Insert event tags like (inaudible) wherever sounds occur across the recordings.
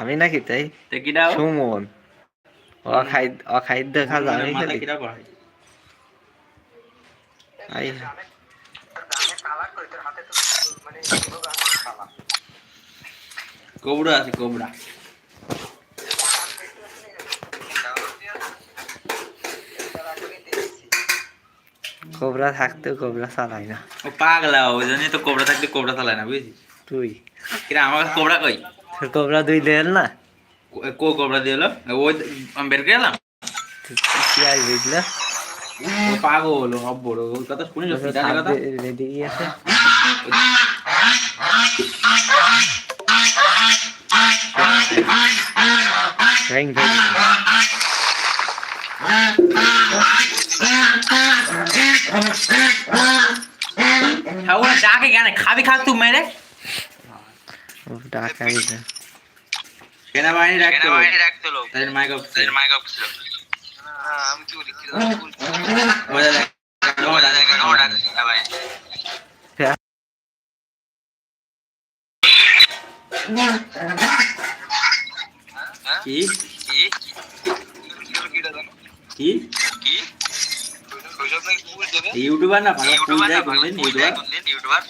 আমি নাকি? তাই সুমন। অখাদ্য খাজা আমি খালি। কোবরা আছে কোবরা। কোবরা থাকতেও কোবরা চালাই না। ও পাগলা ওই জন্যই তো কোবরা থাকলে কোবরা চালায় না বুঝছিস? তুই। কিরা আমার কোবরা কই? কো কোবরা দিয়ে এলো ওই আমি বের করে এলাম? কি আর বুঝলা? ও পাগল ও বড় কথা কথা? রেডি ভ্যাং ভ্যাং হ্যাঁ ডাকে কেন খাবি তুই মেরে? ডাকাই না সেনাবাহিনী রাখতে সেনাবাহিনী রাখতে লোক তাদের মাইক অফ তাদের মাইক অফ ছিল হ্যাঁ, আমি কি বলি মজা দেখ মজা দেখে ওটা ভাই কি কি কি কি ওইসব নাকি ফুল দেবে ইউটিউবার না ইউটিউবার ইউটিউবার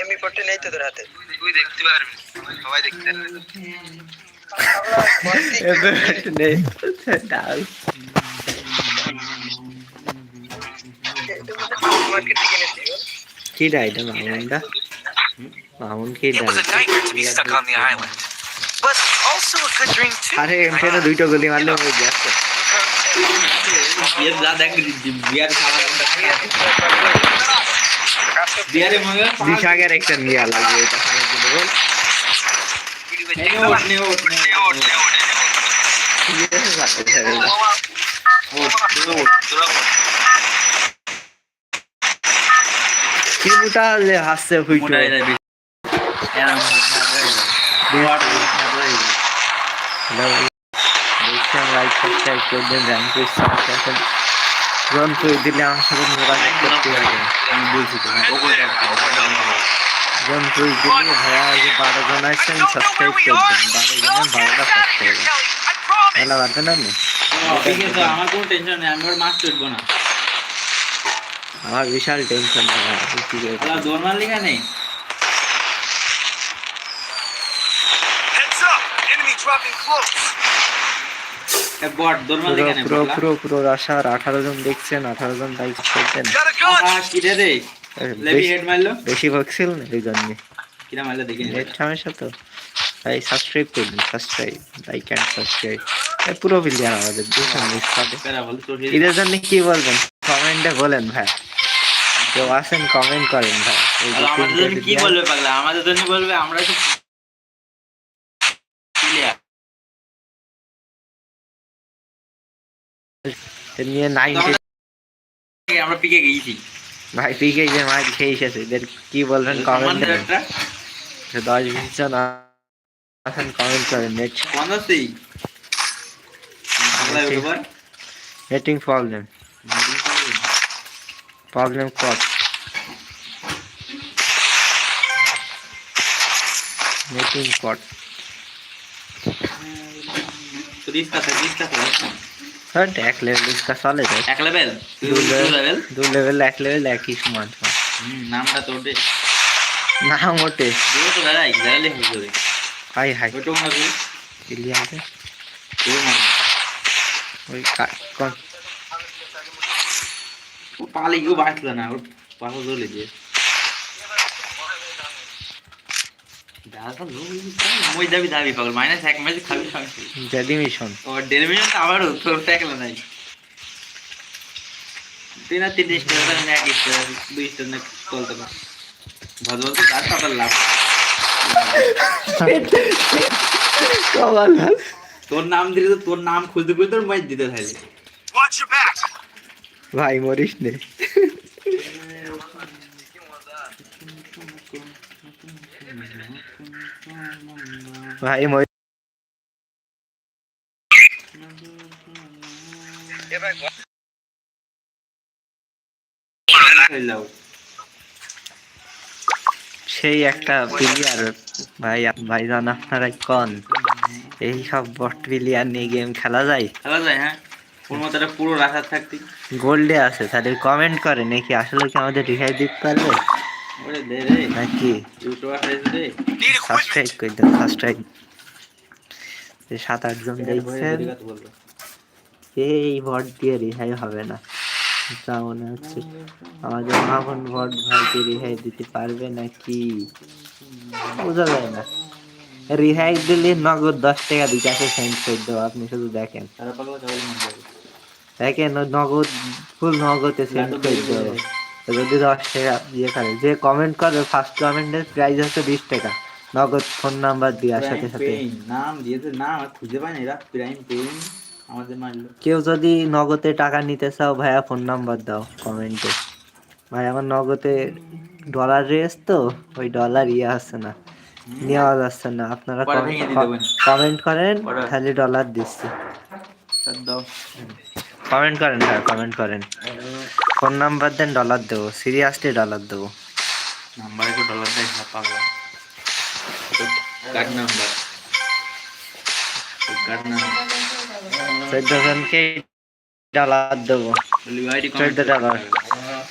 এমনি পড়তে নেই তো তোর হাতে তুই দেখতে পারবি সবাই দেখতে কি ডাইটা মামুনটা মামুন কি It was a nightmare to be stuck on the island, but also a good too. আরে এমপেনে দুইটা গুলি মারলে হয়ে কি মুটা হাসছে মোটা হয়ে যাবে এরম দুয়ার দুয়ার হ্যালো দেখছেন লাইক সাবস্ক্রাইব করবেন র্যাঙ্ক করছেন এখন যন্ত্র দিলে আমার সাথে যোগাযোগ করতে হবে আমি বলছি কোথায় যন্ত্র দিলে ভাইয়া যে বারো জন আছেন সাবস্ক্রাইব করবেন বারো জনের বারোটা সাবস্ক্রাইব ভালো পারবেন আপনি আমার কোনো টেনশন নেই আমি ওর মাছ চটবো না। আমার বিশাল টেনশন দৌড় মারলি কেন Heads up! Enemy dropping close. বট দৌড় মারলি পুরো কেন পুরো পুরো পুরো আঠারো জন দেখছেন আঠারো জন লাইক করছেন। Got a gun! কি রে রে? লেবি হেড মারলো? বেশি ভক্সিল না এই জন্যে। কিরা মারলো দেখি নেট সমস্যা তো। তাই সাবস্ক্রাইব করুন সাবস্ক্রাইব লাইক অ্যান্ড সাবস্ক্রাইব পুরো প্লেয়ার আমাদের দুশো মিস পাবে পেরা বল তোর এদের জন্য কি বলবেন? কমেন্টে বলেন ভাই। কেউ আসেন কমেন্ট করেন ভাই। কি বলবে পাগলা? আমাদের জন্য বলবে আমরা তো প্লেয়ার এ নিয়ে নাইনটি আমরা পিকে গেছি ভাই পিকে যে মার খেয়ে এসেছে এদের কি বলবেন কমেন্ট আমাদের একটা দশ বিশ জন আসেন কমেন্ট করেন নেট পনেরোতেই পাগলা YouTuber netting problem problem cut netting cut तो इसका था इसका था স্যার এক লেভেল ইসকা সালে যায় এক লেভেল দু লেভেল দু লেভেল এক লেভেল একই সমান হুম নামটা তো ওটে নাম ওটে দু তো দাঁড়াই দাঁড়ালে হবে হাই হাই। ওটো ওই কোন। ও পালে ইউ বাঁচলো না ওর পাশে চলে গিয়েছে যাবি যাবি পাগল। মাইনাস এক ম্যাচ খাবি সঙ্গে মিশন ও দেড় আবারও তোর ট্যাকলা নাই। তুই না তিন স্টার আমি এক স্টার দুই স্টার না চলতে পার। ভালো বলতে তার লাভ। তোর নাম দিলে তো তোর নাম খুঁজতে খুঁজতে তোর দিতে back. ভাই মরিস নে। ভাই সেই একটা প্লেয়ার ভাই ভাই জান আপনারা কন? এই সব বট প্লেয়ার নিয়ে গেম খেলা যায়? খেলা যায় হ্যাঁ। পুরো রাখার থাকতি গোল্ডে আছে তাহলে কমেন্ট করে নাকি আসলে কি আমাদের রিহাই দিতে পারবে? নাকি সাবস্ক্রাইব করে সাবস্ক্রাইব সাত দেখছেন এই ভট দিয়ে রিহাই হবে না মনে হচ্ছে আমাদের মামুন ভট ভাইকে রিহাই দিতে পারবে নাকি বোঝা যায় না রিহাই দিলে নগদ দশ টাকা বিকাশে সেন্ড করে দেবো আপনি শুধু দেখেন দেখেন নগদ ফুল নগদে সেন্ড করে দেবো যদি দশ টাকা ইয়ে করে যে কমেন্ট করবে ফার্স্ট কমেন্টের প্রাইস হচ্ছে বিশ টাকা। নগদ ফোন নাম্বার দেওয়ার সাথে সাথে। নাম দিয়েছে নাম খুঁজে পাই না এরা প্রাইম পেইন আমাদের মারলো। কেউ যদি নগদে টাকা নিতে চাও ভাইয়া ফোন নাম্বার দাও কমেন্টে ভাই আমার নগদে ডলার রেস তো ওই ডলার ইয়ে আসছে না নেওয়া যাচ্ছে না। আপনারা। কমেন্ট করেন। খালি ডলার দিচ্ছি। কমেন্ট করেন ভাই কমেন্ট করেন। ফোন নাম্বার দেন ডলার দেবো। সিরিয়াসলি ডলার দেবো। নাম্বার একটু ডলার দেয় না পাগলা কার্ড নাম্বার কার্ড নাম্বার চোদ্দ জনকে ডলার দেবো। চোদ্দ ডলার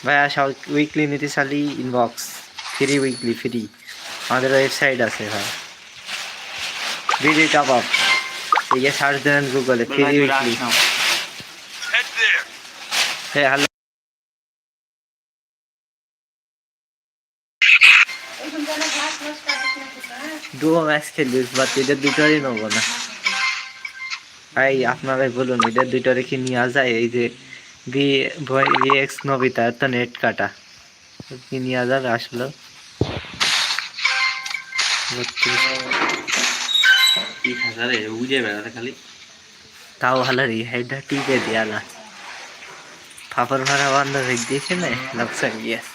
ভাইয়া সব উইকলি নিতে চালি ইনবক্স ফ্রি উইকলি ফ্রি আমাদের ওয়েবসাইট আছে ভাই। ভিডিও টপ আপ এই যে সার্চ দেন গুগলে ফ্রি উইকলি হ্যাঁ হ্যালো দুটো ম্যাচ খেলিস বাট এদের দুটোরই নেব না। ভাই আপনারাই বলুন এদের দুটোরে কি নেওয়া যায়? এই যে বি ভিএক্স নবিতা তো নেট কাটা। কি নেওয়া যাবে আসলে? তাও ভালো রে হেডটা টিপে দিয়ালা ফাফর ভাড়া বন্ধ হয়ে দিয়েছে না? লোকসান ইয়েস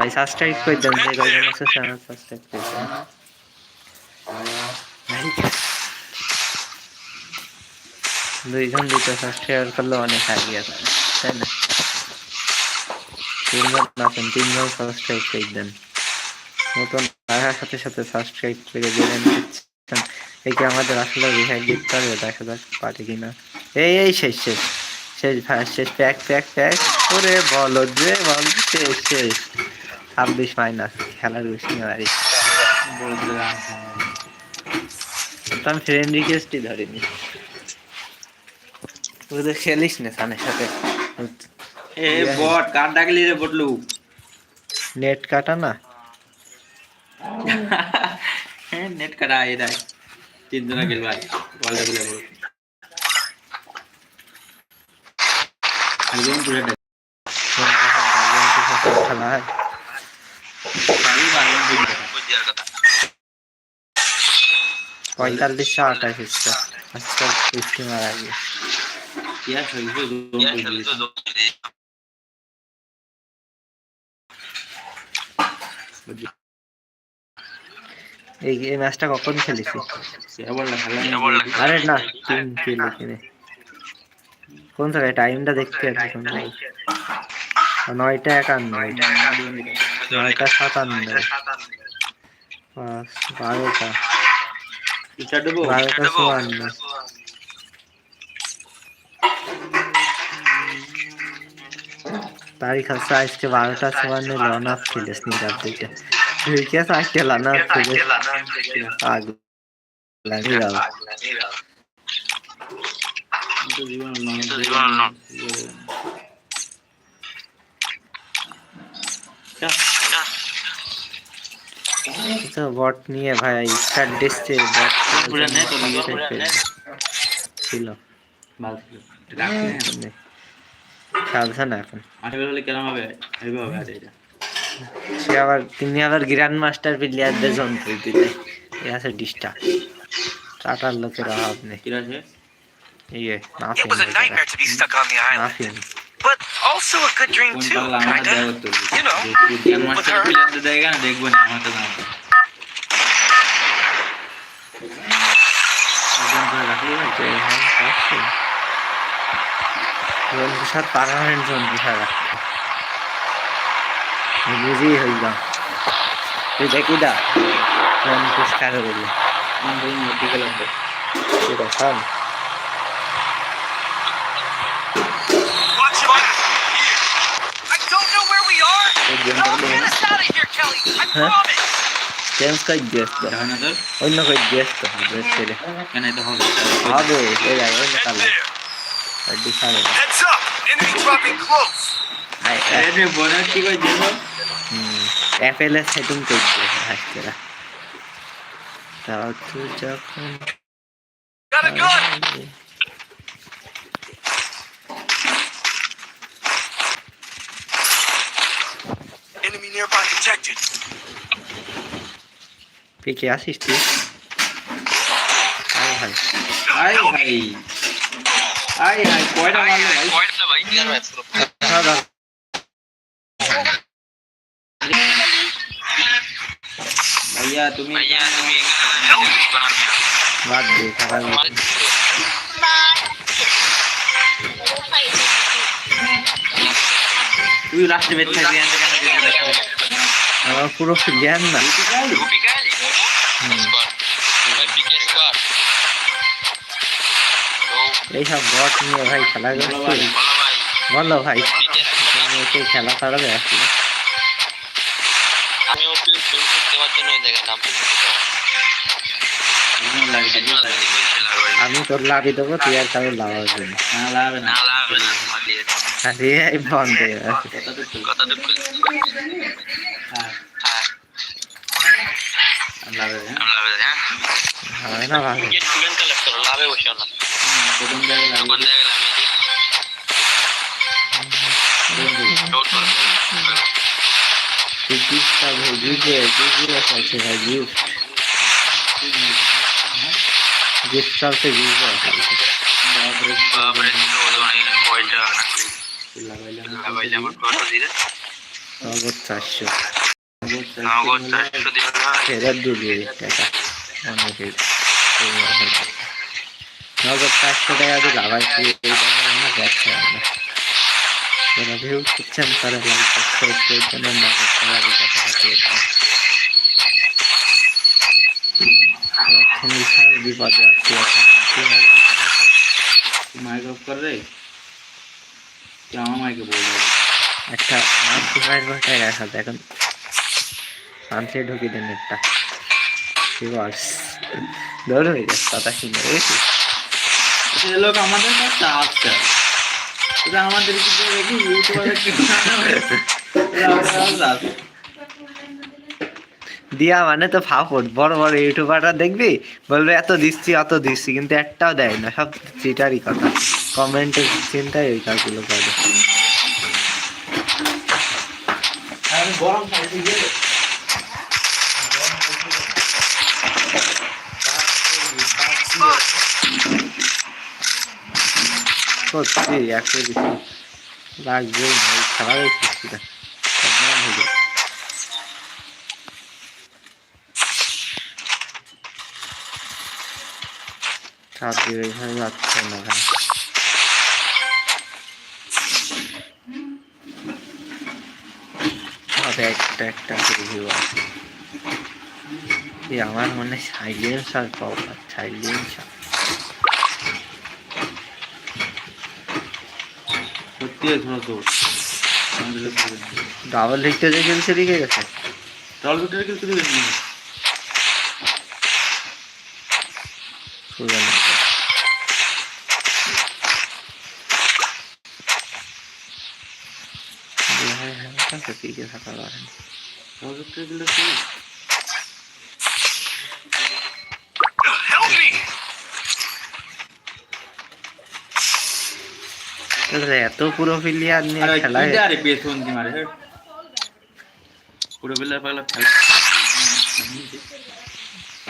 ভাই সাবস্ক্রাইব করে দেন যে কয়জন আছে চ্যানেল সাবস্ক্রাইব করে দেন। দুইজন দুটো সাবস্ক্রাইব করলে অনেক আগে আছে, তাই না? তিনজন আছেন, তিনজন সাবস্ক্রাইব করে দেন। নতুন আসার সাথে সাথে সাবস্ক্রাইব করে দিলেন একে আমাদের আসলে রিহাই দিতে হবে দেখা যাক পারে কিনা। এই এই, শেষ শেষ। শেষ ভাই শেষ প্যাক প্যাক প্যাক ওরে বলো যে বল শেষ শেষ। ছাব্বিশ মাইনাস খেলার বেশি তো আমি ফ্রেন্ড রিকোয়েস্টই ধরিনি। তুই তো খেলিস না সানের সাথে। এ বট কার ডাকলি রে বটলু নেট কাটা না? (laughs) নেট কাটা এ দেয় তিনজন গেল ভাই। ওয়ালটা গুলো বড় একদম পুরো খেলা হয় আমি বারণ দিন বুঝিয়ার কথা বৃষ্টি মারা গিয়ে এই ম্যাচটা কখন খেলেছি? আরে না কিলো কিনে জায়গায়? টাইমটা দেখতে এখন নয়টা একান্ন। নয়টা সাতান্ন পাঁচ বারোটা এটা দেবো বারোটা চুয়ান্ন তারিখ হচ্ছে আজকে বারোটা চুয়ান্ন লন আপ ছিল স্নিকার দিকে ঠিক আছে আজকে লন আপ ছিল আগ লাগে যাও কিন্তু জীবন নয় কিন্তু জীবন নয়। তো বট নিয়ে ভাই স্টার ডিসছে বট পুরো নেই তো নিজে ছিল। ভালো ছিল রাখছি না। এখন। আঠারো হলে কেরম হবে? এইভাবে হবে আর এটা। সে আবার তিনি আবার গ্র্যান্ড মাস্টার প্লেয়ারদের যন্ত্র দিতে। এ আছে ডিস্টার্ব টাটার লোকের অভাব নেই। কি আছে ইয়ে It Nafin was a nightmare to be stuck on the island, Nafin but also a good dream too, kinda. You know, game master প্লেয়ারদের দেখে না দেখব না আমার তো জানো হ্যাঁ জন্তুসার পার্মানেন্ট জন্তুসার রাখতে বুঝি হইলাম তুই দেখি দা জন্তুসার বললি মতিকে লাগবে ঠিক আছে get us out of here, Kelly. I promise. Change করে না তোর অন্য করে ছেড়ে কেন এটা হবে হবে অন্য কালার. আরে কি কই দিল সেটিং তাও তো যখন Got a gun. Enemy nearby detected. পিকে আসিস তুই আরে ভাই আই ভাই আই হাই কয়টা মারলো ভাই দাদা ভাইয়া তুমি বাদ দে খারাপ তুই লাস্টে বেঁচে থাকবি পুরো জ্ঞান না এইসব বট নিয়ে ভাই খেলা করছি বলো ভাই। খেলা করাবে আসলে। আমি তোর লাভি দেবো তুই আর কারও লাভ আসবে না। না লাগবে না। আরে এই বন্ধ লাভে বসে জায়গায় কোন জায়গায় দিই নগদ চারশো। নগদ চারশো ফেরত দিয়ে টাকা। নগদ চারশো টাকা দিয়ে লাভাইছি এই টাকা আমরা যাচ্ছে আমরা যারা ভিউ করছেন তারা লাইক সাবস্ক্রাইব করে জন্য নগদ টাকা বিকাশ পাঠিয়ে এখন বিশাল বিপদে আছি এখন। মাইক অফ কর রে আমার মাইকে বলব? একটা ফাইভ ঘন্টায় দেখা। এখন মান্থলি ঢুকি দেন একটা। কি বলস হয়ে যাচ্ছে, কথা শুনে এই লোক আমাদের কাছে আসছে এটা আমাদের কিছু দেখি ইউটিউবারে দিয়া মানে তো ফাফট। বড় বড় ইউটিউবাররা দেখবি বলবে এত দিচ্ছি অত দিচ্ছি কিন্তু একটাও দেয় না। সব চিটারই কথা। কমেন্টের চিন্তায় ওই কাজগুলো করে। গরম সত্যি একশো হয়ে না ভাই একটা আছে। আমার মনে সাইলেন্সার পাওয়া সাইলেন্সার সত্যি ধরো তো আমাদের লোক ডাবল লিখতে যে খেলছে লিখে গেছে। টল ভিতরে কিছু দিবেন না সুজন পিকে থাকা পারেন টল ভিতরে গেলে কি তাহলে এত পুরো প্লেয়ার নিয়ে কি আরে বেতন দি মারে পুরো বেলা পাগলা খেলা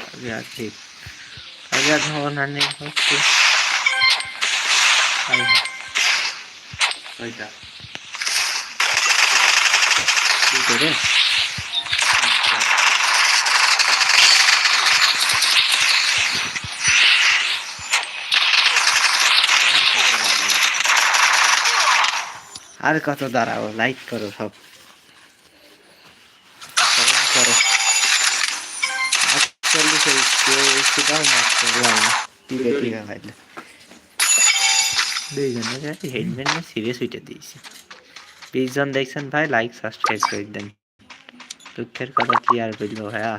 আরে ঠিক আগে ধরন আনে হচ্ছে ওইটা কি করে আর কত দাঁড়াও লাইক করো সব। করো। সেটাও করলাম টিপে টিপে পাইলে দুইজনের হেডমেট নিয়ে সিরিয়াস উঠে দিয়েছি। বিশ জন দেখছেন ভাই লাইক সাবস্ক্রাইব করে দেন। দুঃখের কথা কি আর বলল ভাইয়া?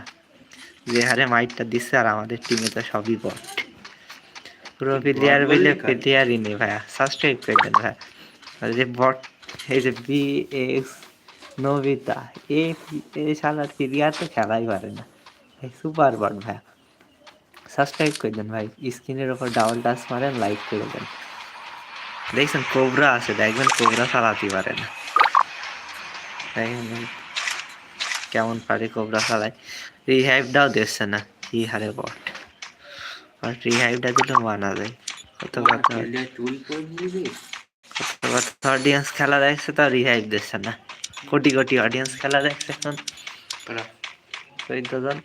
যে হারে মাইটটা দিচ্ছে আর আমাদের টিমে তো সবই বট পুরো প্লেয়ার বললে প্লেয়ারই নেই ভাইয়া। সাবস্ক্রাইব করে দেন ভাইয়া। যে বট এই যে বি এক্স নবিতা এ এই শালার প্লেয়ার তো খেলাই পারে না। সুপার বট ভাইয়া সাবস্ক্রাইব করে দেন ভাই, স্ক্রিনের ওপর ডাবল টাচ মারেন লাইক করে দেন। দেখছেন কোবরা আছে, দেখবেন কোবরা চালাতে পারে না। দেখেন কেমন পারে কোবরা চালায় রিহাইভটাও দিচ্ছে না, কি হারে বট। আর রিহাইভটা দিলেও মানা যায় কত কথা। কত কথা অডিয়েন্স খেলা দেখছে তো রিহাইভ দিচ্ছে না। কোটি কোটি অডিয়েন্স খেলা দেখছে এখন। পারা চোদ্দ জন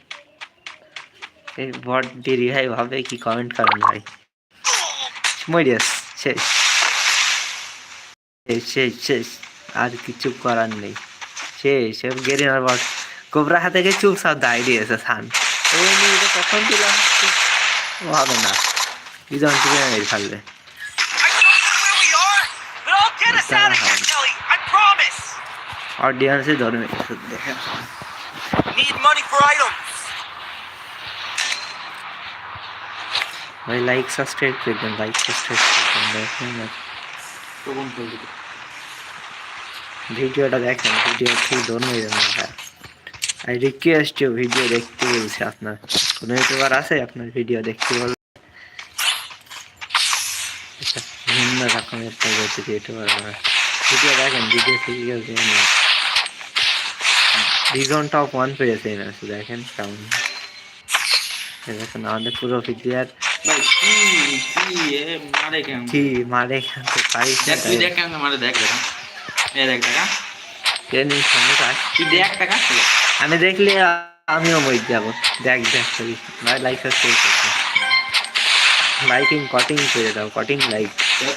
এই বট দিয়ে রিহাইভ হবে কি কমেন্ট করেন ভাই? মরিয়াস শেষ। শেষ শেষ শেষ। আর কিছু করার নেই। শেষ সব গেরিনার বট কোবরা হাতে গিয়ে চুপ সব দায় দিয়েছে সান। কখন দিলাম? হবে না। টিকে মেরে ফেলবে। Get us out of here, Kelly. I promise. অডিয়েন্সে ধরে মেরেছে দেখে Need money for items. ভাই লাইক সাবস্ক্রাইব করে দেন লাইক সাবস্ক্রাইব করে দেন দেখেন ভিডিওটা দেখেন ভিডিও ঠিক ধরে মেরে না আই রিকোয়েস্ট ভিডিও দেখতে বলছি আপনার কোনো ইউটিউবার আছে আপনার ভিডিও দেখতে বল একটা ভিন্ন রকমের প্রগতির ইউটিউবার ভিডিও দেখেন ভিডিও থেকে গেছে রিজন টপ ওয়ান পেয়েছে এই ম্যাচে দেখেন কেমন। দেখেন আমাদের পুরো এ মারে কেন? না দেখ দেখ কেন মারে দেখ দেখা। এ দেখ আমি দেখলে আমিও মই যাব। দেখ দেখ ভাই লাইক সাবস্ক্রাইব করতে। লাইকিং কটিং করে দাও কটিং লাইক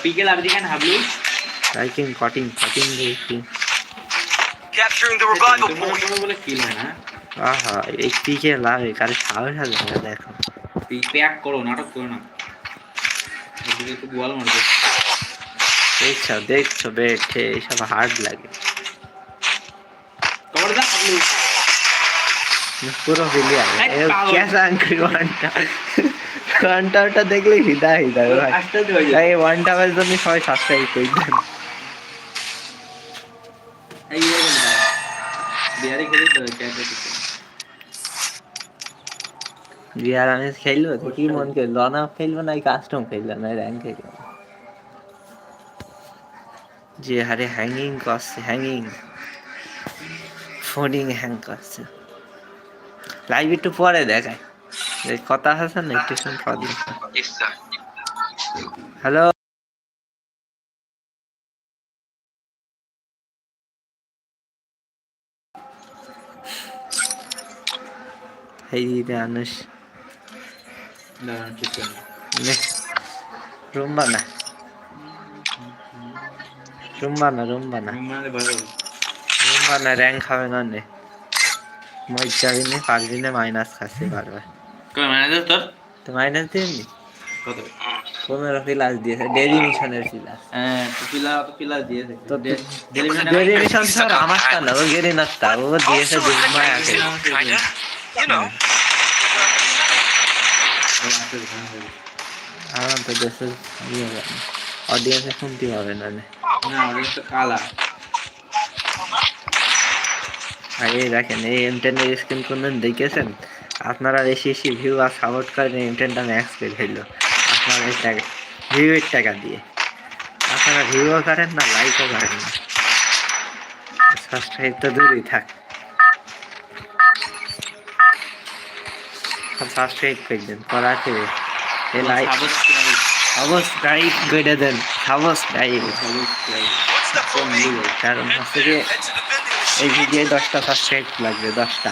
পিকে লাগছে কেন Hablu liking cutting cutting liking Capturing the revival point. বলে কিল হয় না আহা এই পিকে লাগে কারও সাহস আছে দেখো তুই প্যাক করো নাটক করো না এদিকে একটু গোয়াল মারবে দেখছ দেখছ বেঠে এইসব হার্ড লাগে কবর দা হাবলু পুরো বিলিয়ার এই পাগল। ক্যাসা আঙ্কি ওয়ানটা ওয়ানটা দেখলে হৃদয় হৃদয় ভাই। এই ওয়ানটা জন্য সবাই সাবস্ক্রাইব করে দেন। এই খেলে তো ক্যাটা আমি খেলব তো কি মন করে লনা খেলব না কাস্টম খেলব? না র্যাঙ্ক যে হারে হ্যাঙ্গিং করছে হ্যাঙ্গিং হ্যাং করছে। লাইভ একটু পরে দেখায় এই কথা আছে না একটু শুন পর হ্যালো? ঠিক করে রুম বানা। রুম বানা রুম বানা। রুম বানা র্যাঙ্ক হবে না নে। মই যাবি নে পারবি না মাইনাস খাচ্ছে বারবার। কই ম্যানেজার তোর? তো মাইনাস দিবি? কত? পনেরো প্লাস দিয়েছে ডেলি মিশনের প্লাস হ্যাঁ তো পিলা তো পিলা দিয়েছে। তো ডেলিভারি মিশন স্যার আমার তা না ও গেরি না তা ও দিয়েছে Also, দুমায় I আছে kinda. You তো দেশে ইয়ে অডিয়েন্সে শুনতে হবে না নে তো কালা। আর দেখেন এই এমটেনের স্ক্রিন কোনদিন দেখেছেন? আপনারা বেশি বেশি ভিউ আর সাপোর্ট করেন এই ম্যাক্স করে ফেলল। আপনার এই টাকা ভিউয়ের টাকা দিয়ে। আপনারা ভিউও করেন না লাইকও করেন না। সাবস্ক্রাইব তো দূরেই থাক। সাবস্ক্রাইব করে দেন করা থেকে এ লাইক সাবস্ক্রাইব করে দেন সাবস্ক্রাইব সাবস্ক্রাইব. কারণ হচ্ছে যে এই ভিডিও দশটা সাবস্ক্রাইব লাগবে দশটা।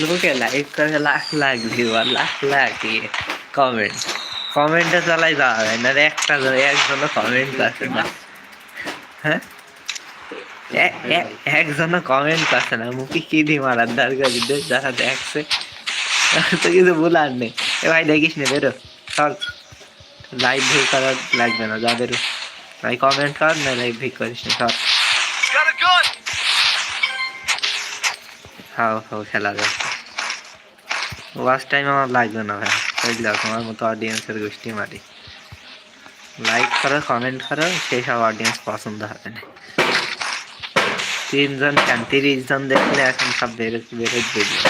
লোকে লাইক করে লাখ লাখ ভিউ আর লাখ লাখ ইয়ে কমেন্ট কমেন্টে চালাই যাওয়া হয় না রে একটা জন- একজনও কমেন্ট আছে না। হ্যাঁ? একজনও কমেন্ট আছে না। মুখে কি দি মারার দরকার যারা দেখছে। তো কিছু বলার নেই। এ ভাই দেখিস না বেরো। চল। লাইভ ভিউ করার লাগবে না যা বেরো। ভাই কমেন্ট কর না লাইভ ভিউ করিস না চল. খাও খাও খেলা যাক ওয়াচ টাইম আমার লাগবে না ভাই। বুঝলাম তোমার মতো অডিয়েন্সের গোষ্ঠী মারি লাইক করো কমেন্ট করো, সেই সব অডিয়েন্স পছন্দ হবে না। তিনজন কেন তিরিশ জন দেখলে এখন সব বেরো বেরোত বেরিয়ে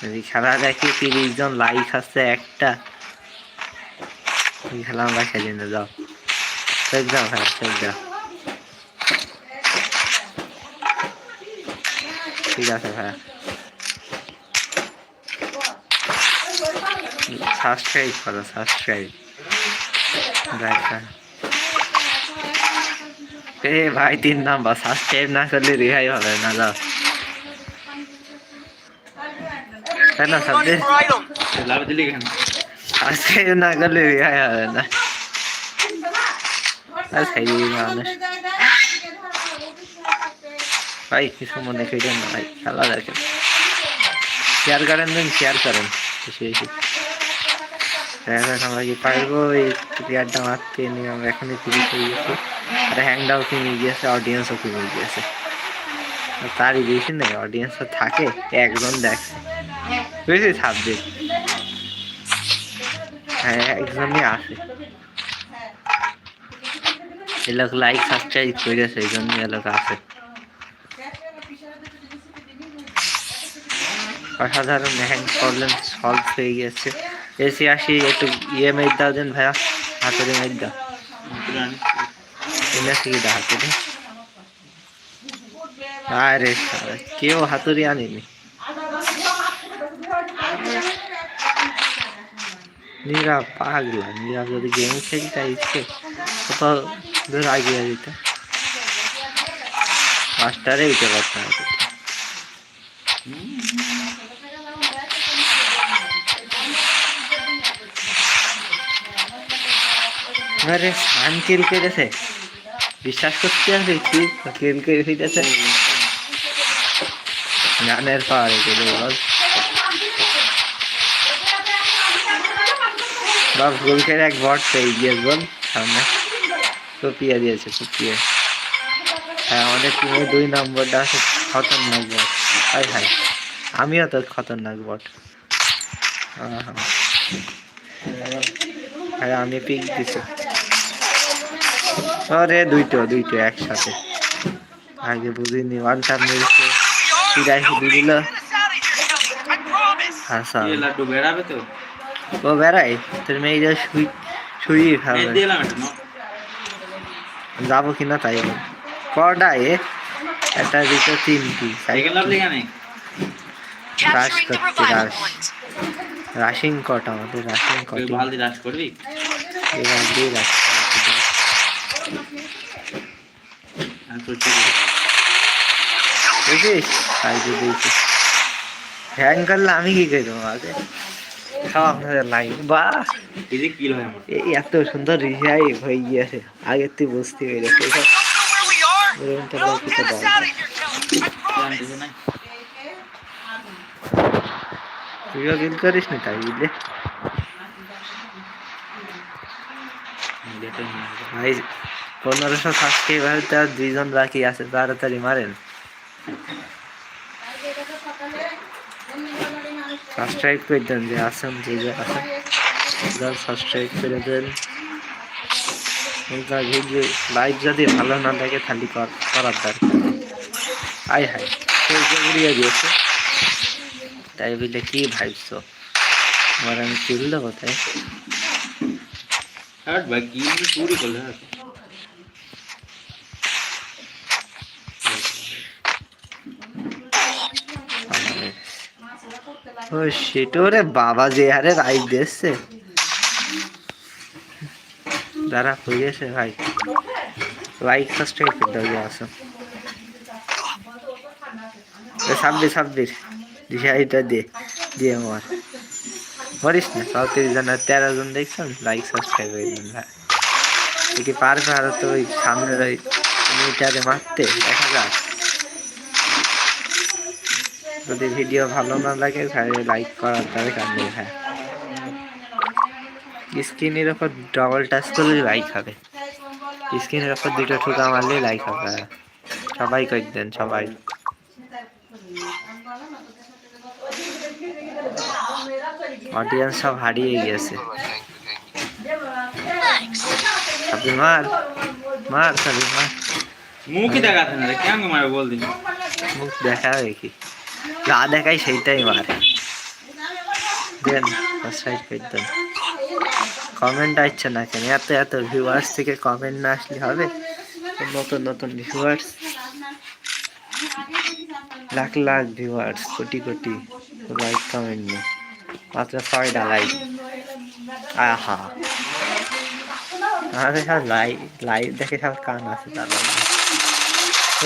যদি খেলা দেখি, তিরিশ জন লাইক আছে একটা। খেলা আমরা খেলি না, যাও। চল যাও ভাই চল যাও ঠিক আছে ভাই। সাবস্ক্রাইব করো সাবস্ক্রাইব এ ভাই তিন নাম্বার সাবস্ক্রাইব না করলে রেহাই হবে না যাও দিলি কেন সাবস্ক্রাইব না করলে রেহাই হবে না আর খাই মানুষ ভাই কিছু মনে না ভাই খেলা দেখেন শেয়ার করেন শেয়ার করেন বেশি বেশি এখন আমরা কি পারব? এই প্লেয়ারটা মারতে নিয়ে আমরা এখনই ফিনিশ হয়ে কিনে গিয়েছে অডিয়েন্সও কিনে গিয়েছে তারই বেশি নেই অডিয়েন্সও থাকে, একজন দেখছে বেশি সাবজেক্ট হ্যাঁ একজনই আসে। এ লোক লাইক সাবস্ক্রাইব করেছে এই জন্য এ লোক আসে। অসাধারণ হ্যাং প্রবলেম সলভ হয়ে গেছে। এসে আসি একটু ইএমআই দাও দেন ভাইয়া হাতের এমআই দাও। এনে থেকে দাও হাতুড়ি আরে শালা, কেউ হাতুড়ি আনেনি। নীরা পাগলা নীরা যদি গেম খেলতে ইচ্ছে কোথাও দূর আগিয়ে দিত মাস্টারে উঠে করতে আরে সান কিল করেছে বিশ্বাস করতে আছে কি কিল করে ফিরেছে গানের পাওয়ারে গেলে বল। বাস গোল করে এক বট পেয়ে গিয়ে বল, সামনে। কপিয়ে দিয়েছে কপিয়ে হ্যাঁ আমাদের টিমে দুই নম্বরটা আছে, খতরনাক বট। High high. আমিও তো খতরনাক বট। আহা। হ্যাঁ আমি পিক দিছি। আরে দুইটো দুইটো একসাথে। আগে বুঝিনি ওয়ান টাইম মেরেছে promise. হাসা এই লাড্ডু ও বেড়াই তোর মেয়েরা শুই শুই খাবে। যাব কিনা তাই বল। কটা এ একটা দুটো তিনটি রাশ করতে রাশ রাশিং কট আমাদের রাশিং কটি রাশ করবি? এবার দিয়ে রাখতে আর তোর ঠিক বুঝিস তাই দিয়েছি হ্যাং করলে আমি কি করব আগে খাও আপনাদের লাইন বাহ! এই যে কিল হয় আমার এই এত সুন্দর রিভাইভ হয়ে গিয়েছে। আগের তুই বুঝতে পেরেছে এসব Don't know where we are. এরকম তো But I'll কিছু get us দাও out of here, Kelly. I promise. কিছু নাই তুইও কিল করিস নি তাই বুঝলে। ভাই পনেরোশো সাবস্ক্রাইবার তার দুইজন বাকি আছে, তাড়াতাড়ি মারেন। সাবস্ক্রাইব করে দেন যে আছেন যে যে আছেন সাবস্ক্রাইব করে দেন। ভিডিও লাইভ যদি ভালো না থাকে খালি কর- করার দরকার। আয় হায় উড়িয়ে দিয়েছে। তাই বলে কি ভাবছ? আমার আমি তুললো কোথায় হাট ভাই, কি চুরি করলে ও সেটা ওরে বাবা, যে হারে রাইট দিচ্ছে। দাঁড়া, হয়ে গেছে, ভাই। লাইক সাবস্ক্রাইব করে দাও আসো ছাব্বিশ ছাব্বিশ দিশাইটা দে দিয়ে আমার। মরিস না চৌত্রিশ জন তেরো জন দেখছেন? লাইক সাবস্ক্রাইব করে দিন, ভাই। কি পারবে আরও তো ওই সামনের ওই মিটারে মারতে? দেখা যাক। যদি ভিডিও ভালো না লাগে তাহলে লাইক করার দরকার নেই হ্যাঁ। স্ক্রিনের ওপর ডবল টাচ করলে লাইক হবে। স্ক্রিনের ওপর দুটো ঠোকা মারলে লাইক হবে। হ্যাঁ। সবাই কই দেন সবাই। অডিয়েন্স সব হারিয়ে গিয়েছে। আপনি মার মার সাবি মার। মুখই দেখাতে না কেমন মারে বল দিন। মুখ দেখা দেখি। যা দেখাই সেইটাই মারে। দেন সাবস্ক্রাইব করে দেন। কমেন্ট আসছে না কেন? এত এত ভিউয়ার্স থেকে কমেন্ট না আসলে হবে? নতুন নতুন viewers lakh lakh viewers crore crore like comment নেই মাত্র ছয়টা লাইক আহা। আরে সব লাইভ লাইভ দেখে সব কান আছে তার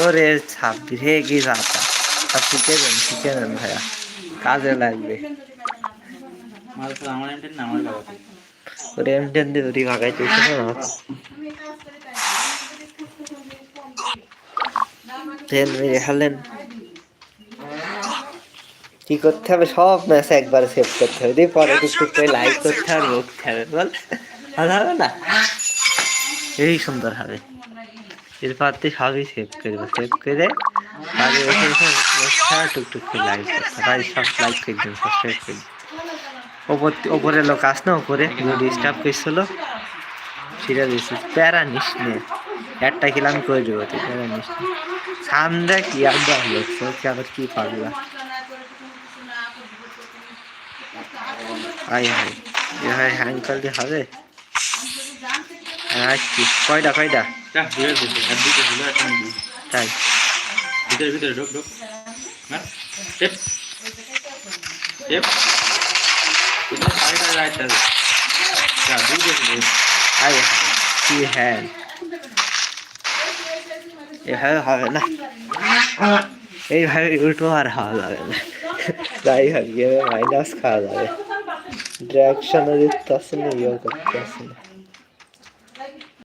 ওরে ছাব্বিশ হে কি যাতা শিখে শিখে দেন ভাইয়া। কাজে লাগবে। ওরে না। মেরে খালেন কি করতে হবে? সব ম্যাচ একবার সেভ করতে হবে। দিয়ে পরে টুকটুক করে লাইক করতে হবে বল। ভালো হবে না? এই সুন্দর হবে। এরপর তুই সবই সেভ করব সেভ করে তাহলে এসে এসে টুকটুক করে লাইক করতে সব লাইক করে ওপর ওপরে লোক আস না, ওপরে ডিস্টার্ব করছিল। সেটা দিয়েছি প্যারা নিস নে একটা কিলো আমি করে দেবো তুই প্যারা নিস নে সামনে কি আর দেওয়া লোক তোকে আবার কি পাগলা? I high. এ ভাই হ্যাং করলে হবে? হ্যাঁ কয়টা কয়টা? একটা তাই। ভিতরে ভিতরে ঢোক ঢোক। হ্যাঁ টেপ টেপ সাইডে রাইট আছে তা দুটো ছিল আই কি হ্যাঁ এভাবে হবে না। এইভাবে উল্টো আর হওয়া যাবে না। তাই হবে মাইনাস খাওয়া যাবে। ডিরেকশনও দিতে আসে না ইয়েও করতে আসে না